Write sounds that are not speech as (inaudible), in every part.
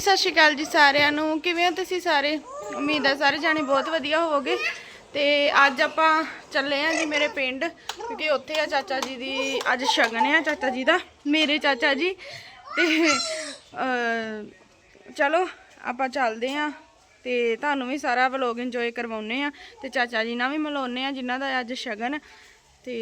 ਸਤਿ ਸ਼੍ਰੀ ਅਕਾਲ ਜੀ ਸਾਰਿਆਂ ਨੂੰ। ਕਿਵੇਂ ਹੋ ਤੁਸੀਂ ਸਾਰੇ? ਉਮੀਦ ਹੈ ਸਾਰੇ ਜਾਣੇ ਬਹੁਤ ਵਧੀਆ ਹੋਵੋਗੇ। ਤੇ ਅੱਜ ਆਪਾਂ ਚੱਲੇ ਆਂ ਜੀ ਮੇਰੇ ਪਿੰਡ, ਕਿਉਂਕਿ ਉੱਥੇ ਆ ਚਾਚਾ ਜੀ ਦੀ ਅੱਜ ਸ਼ਗਨ ਆ ਚਾਚਾ ਜੀ ਦਾ, ਮੇਰੇ ਚਾਚਾ ਜੀ। ਤੇ ਚਲੋ, ਆਪਾਂ ਚੱਲਦੇ ਆਂ। ਤੇ ਤੁਹਾਨੂੰ ਵੀ ਸਾਰਾ ਵਲੋਗ ਇੰਜੋਏ ਕਰਵਾਉਨੇ ਆ। ਤੇ ਚਾਚਾ ਜੀ ਨਾਲ ਵੀ ਮਿਲਾਉਨੇ ਆ, ਜਿਨ੍ਹਾਂ ਦਾ ਅੱਜ ਸ਼ਗਨ। ਤੇ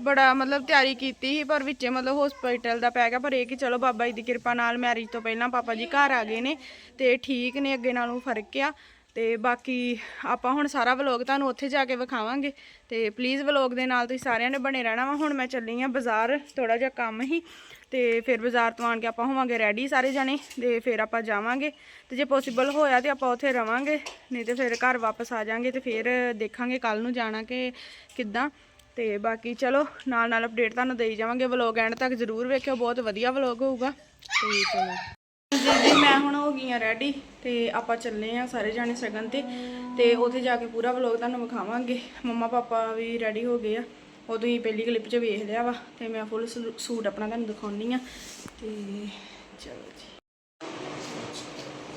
ਬੜਾ ਮਤਲਬ ਤਿਆਰੀ ਕੀਤੀ ਸੀ, ਪਰ ਵਿੱਚੇ ਮਤਲਬ ਹਸਪੀਟਲ ਦਾ ਪੈ ਗਿਆ, ਪਰ ਇਹ ਕਿ ਚਲੋ ਬਾਬਾ ਜੀ ਦੀ ਕਿਰਪਾ ਨਾਲ ਮੈਰਿਜ ਤੋਂ ਪਹਿਲਾਂ ਪਾਪਾ ਜੀ ਘਰ ਆ ਗਏ ਨੇ ਤੇ ਠੀਕ ਨੇ, ਅੱਗੇ ਨਾਲੋਂ ਫ਼ਰਕ ਆ। ਤੇ ਬਾਕੀ ਆਪਾਂ ਹੁਣ ਸਾਰਾ ਵਲੋਗ ਤੁਹਾਨੂੰ ਉੱਥੇ ਜਾ ਕੇ ਵਿਖਾਵਾਂਗੇ। ਤੇ ਪਲੀਜ਼ ਵਲੋਗ ਦੇ ਨਾਲ ਤੁਸੀਂ ਸਾਰਿਆਂ ਨੇ ਬਣੇ ਰਹਿਣਾ ਵਾ। ਹੁਣ ਮੈਂ ਚੱਲੀ ਆ ਬਾਜ਼ਾਰ ਥੋੜਾ ਜਿਹਾ ਕੰਮ ਹੀ। ਤੇ ਫਿਰ ਬਾਜ਼ਾਰ ਤੋਂ ਆਣ ਕੇ ਆਪਾਂ ਹੋਵਾਂਗੇ ਰੈਡੀ ਸਾਰੇ ਜਾਣੇ, ਤੇ ਫਿਰ ਆਪਾਂ ਜਾਵਾਂਗੇ। ਤੇ ਜੇ ਪੋਸੀਬਲ ਹੋਇਆ ਤੇ ਆਪਾਂ ਉੱਥੇ ਰਵਾਂਗੇ, ਨਹੀਂ ਤੇ ਫਿਰ ਘਰ ਵਾਪਸ ਆ ਜਾਾਂਗੇ ਤੇ ਫਿਰ ਦੇਖਾਂਗੇ ਕੱਲ ਨੂੰ ਜਾਣਾ ਕਿ ਕਿੱਦਾਂ। ਤੇ ਬਾਕੀ ਚਲੋ, ਨਾਲ ਨਾਲ ਅਪਡੇਟ ਤੁਹਾਨੂੰ ਦੇਈ ਜਾਵਾਂਗੇ ਵਲੋਗ ਐਂਡ ਤੱਕ, ਜ਼ਰੂਰ ਵੇਖਿਓ, ਬਹੁਤ ਵਧੀਆ ਵਲੋਗ ਹੋਊਗਾ। ਤੇ ਚਲੋ। ਜੀ ਜੀ, ਮੈਂ ਹੁਣ ਹੋ ਗਈ ਆ ਰੈਡੀ ਤੇ ਆਪਾਂ ਚੱਲੇ ਆ ਸਾਰੇ ਜਾਣੇ ਸਗਨ ਤੇ। ਤੇ ਉੱਥੇ ਜਾ ਕੇ ਪੂਰਾ ਵਲੋਗ ਤੁਹਾਨੂੰ ਵਿਖਾਵਾਂਗੇ। ਮੰਮਾ ਪਾਪਾ ਵੀ ਰੈਡੀ ਹੋ ਗਏ ਆ। ਉਹ ਤੁਸੀਂ ਪਹਿਲੀ ਕਲਿੱਪ 'ਚ ਵੇਖ ਲਿਆ ਵਾ, ਤੇ ਮੈਂ ਫੁੱਲ ਸੂਟ ਆਪਣਾ ਤੁਹਾਨੂੰ ਦਿਖਾਉਣੀ ਆ। ਤੇ ਚਲੋ ਜੀ।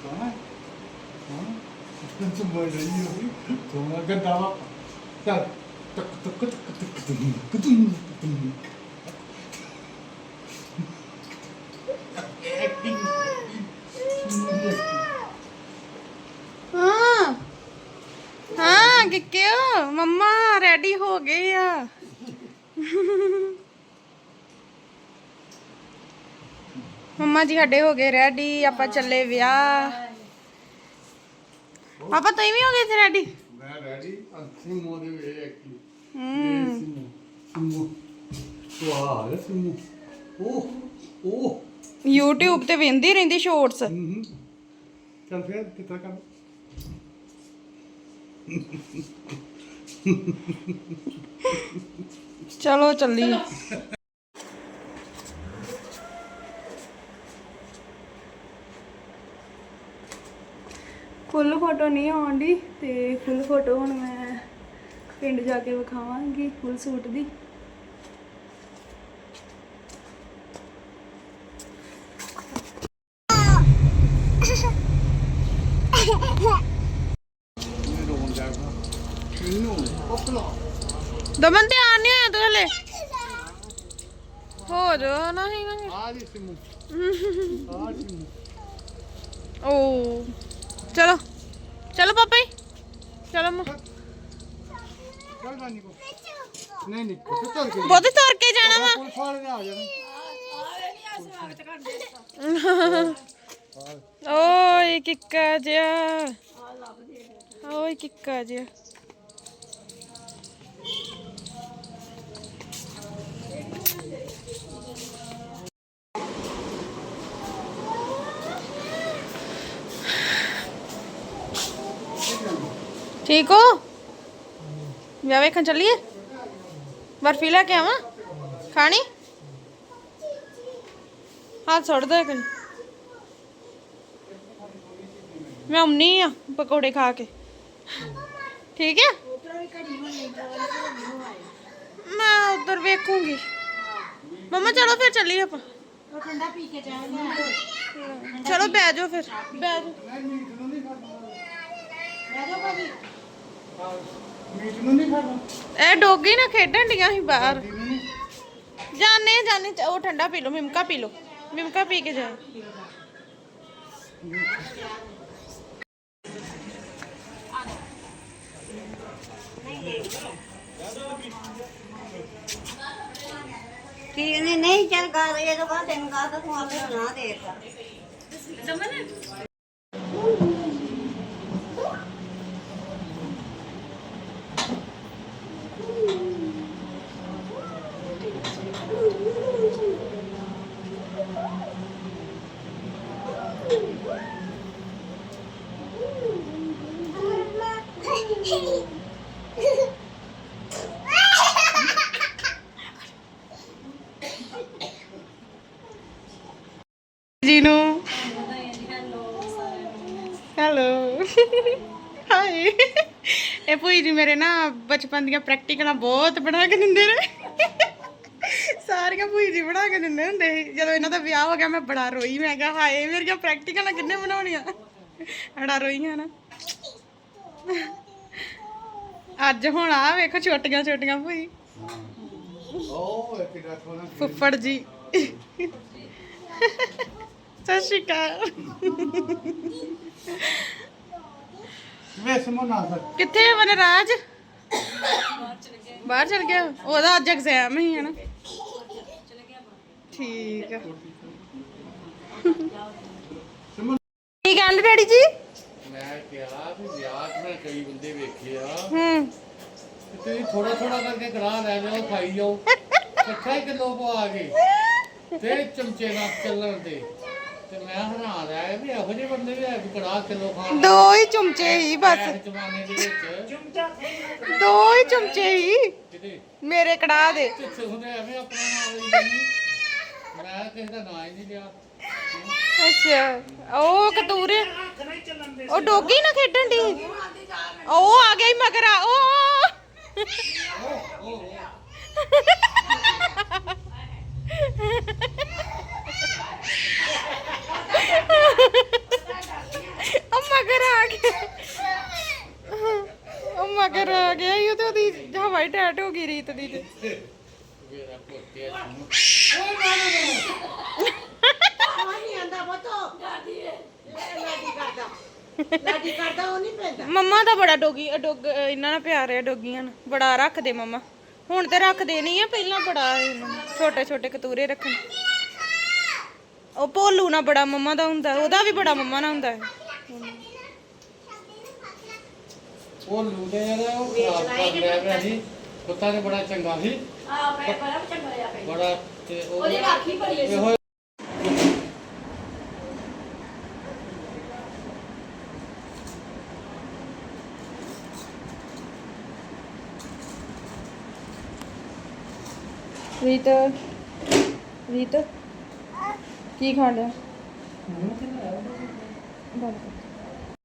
ਹਾਂ। ਹਾਂ। (laughs) ਤੂੰ ਬੋਲ ਰਹੀ ਹੋ। ਤੂੰ ਅਗਰ ਦਾਵਾ ਚੱਲ, ਤੱਕ ਤੱਕ ਹਾਂ। ਹਾਂ, ਕਿੱਕਿਓ? ਮੰਮਾ ਰੈਡੀ ਹੋ ਗਏ ਆ। ਮੰਮਾ ਜੀ, ਸਾਡੇ ਹੋ ਗਏ ਰੈਡੀ ਆਪਾਂ ਚੱਲੇ ਵਿਆਹ। ਪਾਪਾ ਤੁਸੀਂ ਵੀ ਹੋ ਗਏ ਸੀ ਰੈਡੀ ਮੈਂ ਰੈਡੀ ਅੰਤੀ ਮੋਦੇ ਵੇ ਐਕਟੀ ਹੂੰ ਸਿਮੂ ਸਿਮੂ ਵਾਹ ਸਿਮੂ ਓਹ ਓਹ YouTube ਤੇ ਵੇਂਦੀ ਰਹਿੰਦੀ ਸ਼ੋਰਟਸ ਹੂੰ ਚੱਲ ਫਿਰ ਕਿੱਥਾ ਕਰ ਚਲੋ ਚੱਲੀ। ਫੁੱਲ ਫੋਟੋ ਨਹੀਂ ਆਉਂਦੀ ਤੇ ਫੁੱਲ ਫੋਟੋ ਹੁਣ ਮੈਂ ਪਿੰਡ ਜਾ ਕੇ ਵਿਖਾਵਾਂਗੀ ਫੁੱਲ ਸੂਟ ਦੀ। ਮੈਂ ਦਮਨ ਤੇ ਆਣ ਨਹੀਂ ਹੋਇਆ ਤੂੰ ਹਲੇ? ਹੋ ਜਾ ਨਹੀਂ ਨਹੀਂ। ਆ ਜੀ ਸਿਮੂ। ਆ ਸਿਮੂ ਓ ਚਲੋ। ਚਲੋ ਪਾਪਾ ਜੀ। ਚਲੋ ਮੰਮਾ। ਕੋ ਨਹੀਂ ਕੇ ਤੁਰ ਕੇ ਜਾਣਾ ਵਾ। ਪੁਲਿਸ ਵਾਲੇ ਨੇ ਆ ਜਾਣਾ। ਓਏ ਕਿੱਕਾ ਜਿਆ ਓਏ ਕਿੱਕਾ ਜਿਆ ਠੀਕ ਹੋ? ਵਿਆਹ ਵੇਖਣ ਚੱਲੀਏ? ਬਰਫੀ ਲੈ ਕੇ ਆਵਾਂ? ਖਾਣੀ? ਹੱਥ ਸੁੱਟ ਦੇ ਕਰੀ ਮੈਂ ਆਉਣੀ ਆ ਪਕੌੜੇ ਖਾ ਕੇ। ਠੀਕ ਹੈ? ਮੈਂ ਉਧਰ ਵੇਖੂੰਗੀ। ਮਮਾ ਚਲੋ ਫਿਰ ਚੱਲੀਏ ਆਪਾਂ। ਠੰਡਾ ਪੀ ਕੇ ਜਾਵਾਂਗੇ ਚਲੋ ਬਹਿ ਜਾਓ। ਫਿਰ ਬਹਿ ਜਾਓ ਭਾਜੀ। ਇਹ ਡੋਗੀ ਨਾ ਖੇਡਣ ਡੀਆਂ ਸੀ ਬਾਹਰ। ਜਾਣੇ ਜਾਣੇ ਉਹ ਠੰਡਾ ਪੀ ਲਓ, ਮਿਮਕਾ ਪੀ ਲਓ। ਮਿਮਕਾ ਪੀ ਕੇ ਜਾਓ। ਠੀਕ ਨੇ ਨਹੀਂ ਚੱਲ ਗਾ ਇਹ ਤਾਂ ਬਾਅਦ ਤੈਨੂੰ ਗਾ ਤਾਂ ਤੂੰ ਜੀ ਨੂੰ। ਹੈਲੋ ਇਹ ਜੀ ਮੇਰੇ ਨਾ ਬਚਪਨ ਦੀਆਂ ਪ੍ਰੈਕਟੀਕਲਾਂ ਬਹੁਤ ਬਣਾ ਕੇ ਦਿੰਦੇ ਨੇ। ਸਾਰੀਆਂ ਭੂਈ ਜੀ ਬਣਾ ਕੇ ਦਿੰਦੇ ਹੁੰਦੇ ਸੀ। ਜਦੋਂ ਇਹਨਾਂ ਦਾ ਵਿਆਹ ਹੋ ਗਿਆ ਮੈਂ ਬੜਾ ਰੋਈ। ਮੈਂ ਕਿਹਾ ਹਾਏ ਮੇਰੀਆਂ ਪ੍ਰੈਕਟੀਕਲਾਂ ਕਿੰਨੇ ਬਣਾਉਣੀਆਂ? ਬੜਾ ਰੋਈਆਂ ਨਾ। ਅੱਜ ਹੁਣ ਆ ਵੇਖੋ ਛੋਟੀਆਂ ਛੋਟੀਆਂ ਭੂਈ। ਉਹ ਇੱਕ ਫੁੱਫੜ ਜੀ। ਸਤਿ ਸ਼੍ਰੀ ਅਕਾਲ। ਮੈਂ ਸਮਝਣਾ ਸਰ। ਕਿੱਥੇ ਹੈ ਵਨਰਾਜ? ਬਾਹਰ ਚਲ ਗਿਆ। ਉਹਦਾ ਅੱਜ ਐਗਜ਼ਾਮ ਹੀ ਹੈ ਨਾ। ਠੀਕ ਆ। ਕੀ ਕਹਿੰਦੇ ਡੈਡੀ ਜੀ? ਮੈਂ ਕਿਹਾ ਵੀ ਵਿਆਹ ਮੈਂ ਕਈ ਬੰਦੇ ਵੇਖੇ ਆ। ਹੂੰ। ਤੇ ਤੁਸੀਂ ਥੋੜਾ ਥੋੜਾ ਕਰਕੇ ਕੜਾ ਲੈ ਲਿਓ ਖਾਈ ਜਾਓ। ਇਕੱਠਾ ਹੀ ਕਿਲੋ ਪਵਾ ਕੇ। ਤੇ ਚਮਚੇ ਨਾਲ ਚੱਲਣ ਦੇ। ਤੇ ਮੈਂ ਹੈਰਾਨ ਰਹਿ ਗਿਆ ਵੀ ਇਹੋ ਜਿਹੇ ਬੰਦੇ ਵੀ ਹੈ ਵੀ ਕੜਾ ਕਿਲੋ ਖਾਣ ਦੋ ਹੀ ਚਮਚੇ ਹੀ ਬਸ। ਇਸ ਜ਼ਮਾਨੇ ਦੇ ਵਿੱਚ। ਦੋ ਹੀ ਚਮਚੇ ਹੀ। ਕਿਤੇ? ਮੇਰੇ ਕੜਾਹ ਦੇ। ਕਿੱਥੇ ਹੁੰਦੇ ਐਵੇਂ ਆਪਣਾ ਨਾਮ ਲਈ ਜਾਂਦੀ ਮੈਂ ਕਿਸੇ ਦਾ ਨਾਂ ਹੀ ਨਹੀਂ ਲਿਆ। ਅੱਛਾ। ਉਹ ਕਤੂਰੇ ਉਹ ਡੋਗੀ ਨਾ ਖੇਡਣ ਦੀ ਉਹ ਆ ਗਈ ਮਗਰ ਆ। ਉਹ ਉਹ ਮਗਰ ਆ ਗਿਆ। ਉਹ ਮਗਰ ਆ ਗਿਆ ਇਹ ਤੇ ਉਹਦੀ ਹਵਾਈ ਟੈਟ ਹੋ ਗਈ ਰੀਤ ਦੀ ਤੇ। ਮੇਰਾ ਪੁੱਤੇ। ਮੰਮਾ ਦਾ ਬੜਾ ਡੋਗੀ ਡੋਗ ਇਹਨਾਂ ਨਾਲ ਪਿਆਰ ਹੈ ਡੋਗੀਆਂ ਨਾਲ। ਬੜਾ ਰੱਖਦੇ ਮੰਮਾ। ਹੁਣ ਤੇ ਰੱਖਦੇ ਨਹੀਂ ਆ ਪਹਿਲਾਂ ਬੜਾ ਛੋਟੇ ਛੋਟੇ ਕਤੂਰੇ ਰੱਖਣ। ਉਹ ਭੋਲੂ ਨਾਲ ਬੜਾ ਮੰਮਾ ਦਾ ਹੁੰਦਾ ਉਹਦਾ ਵੀ ਬੜਾ ਮੰਮਾ ਨਾਲ ਹੁੰਦਾ ਹੈ ਉਹ ਲੂਦੇ ਜਿਹੜਾ ਉਹ ਖਰਾਬ ਕਰ ਲਿਆ ਪਿਆ ਸੀ ਕੁੱਤਾ ਤੇ ਬੜਾ ਚੰਗਾ ਸੀ। ਆ ਮੈਂ ਬੜਾ ਚੰਗਾ ਆ ਬੜਾ ਤੇ ਉਹ ਉਹਦੀ ਰਾਖੀ ਭਰੀ ਇਹੋ ਰੀਤ ਰੀਤ? ਕੀ ਖਾਣ ਲਿਆ ਬੰਦ ਕਰ